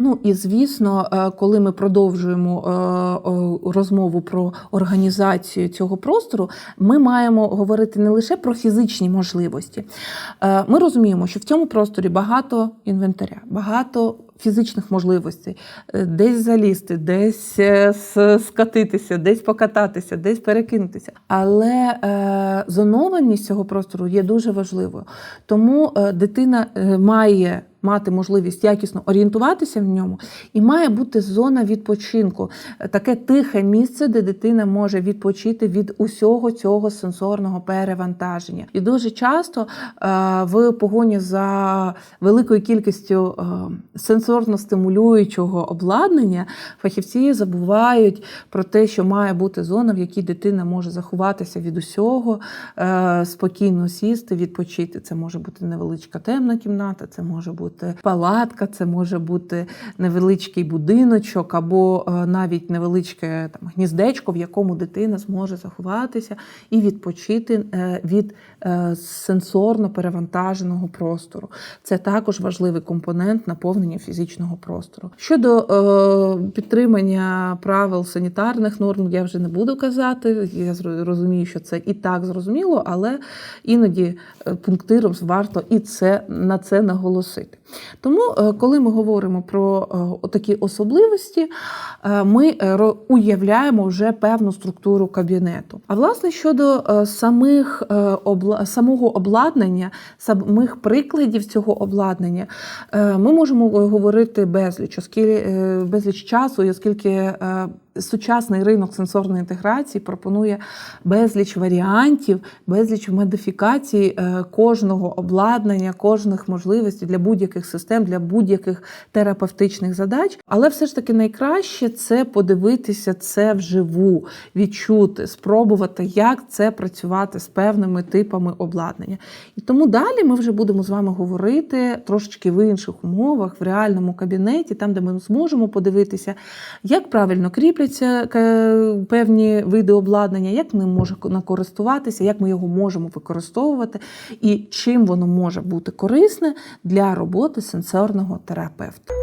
Ну і звісно, е, коли ми продовжуємо е, розмову про організацію цього простору, ми маємо говорити не лише про фізичні можливості. Е, Ми розуміємо, що в цьому просторі багато інвентаря, багато. Фізичних можливостей десь залізти, десь скатитися, десь покататися, десь перекинутися. Але зонованість цього простору є дуже важливою. Тому дитина має мати можливість якісно орієнтуватися в ньому, і має бути зона відпочинку, таке тихе місце, де дитина може відпочити від усього цього сенсорного перевантаження. І дуже часто е, в погоні за великою кількістю е, сенсорно стимулюючого обладнання фахівці забувають про те, що має бути зона, в якій дитина може заховатися від усього, е, спокійно сісти, відпочити. Це може бути невеличка темна кімната, це може бути палатка, це може бути невеличкий будиночок або е, навіть невеличке там гніздечко, в якому дитина зможе заховатися і відпочити е, від е, сенсорно перевантаженого простору. Це також важливий компонент наповнення фізичного простору. Щодо підтримання правил санітарних норм, я вже не буду казати. Я розумію, що це і так зрозуміло, але іноді пунктиром варто і це на це наголосити. Тому, е, коли ми говоримо про е, такі особливості, е, ми уявляємо вже певну структуру кабінету. А власне щодо самих самого обладнання, самих прикладів цього обладнання, ми можемо говорити безліч, оскільки безліч часу, оскільки сучасний ринок сенсорної інтеграції пропонує безліч варіантів, безліч модифікацій е, кожного обладнання, кожних можливостей для будь-яких систем, для будь-яких терапевтичних задач. Але все ж таки найкраще це подивитися це вживу, відчути, спробувати, як це працювати з певними типами обладнання. І тому далі ми вже будемо з вами говорити трошечки в інших умовах, в реальному кабінеті, там, де ми зможемо подивитися, як правильно кріпляться ка- певні види обладнання, як ним може користуватися, як ми його можемо використовувати, і чим воно може бути корисне для роботи сенсорного терапевта.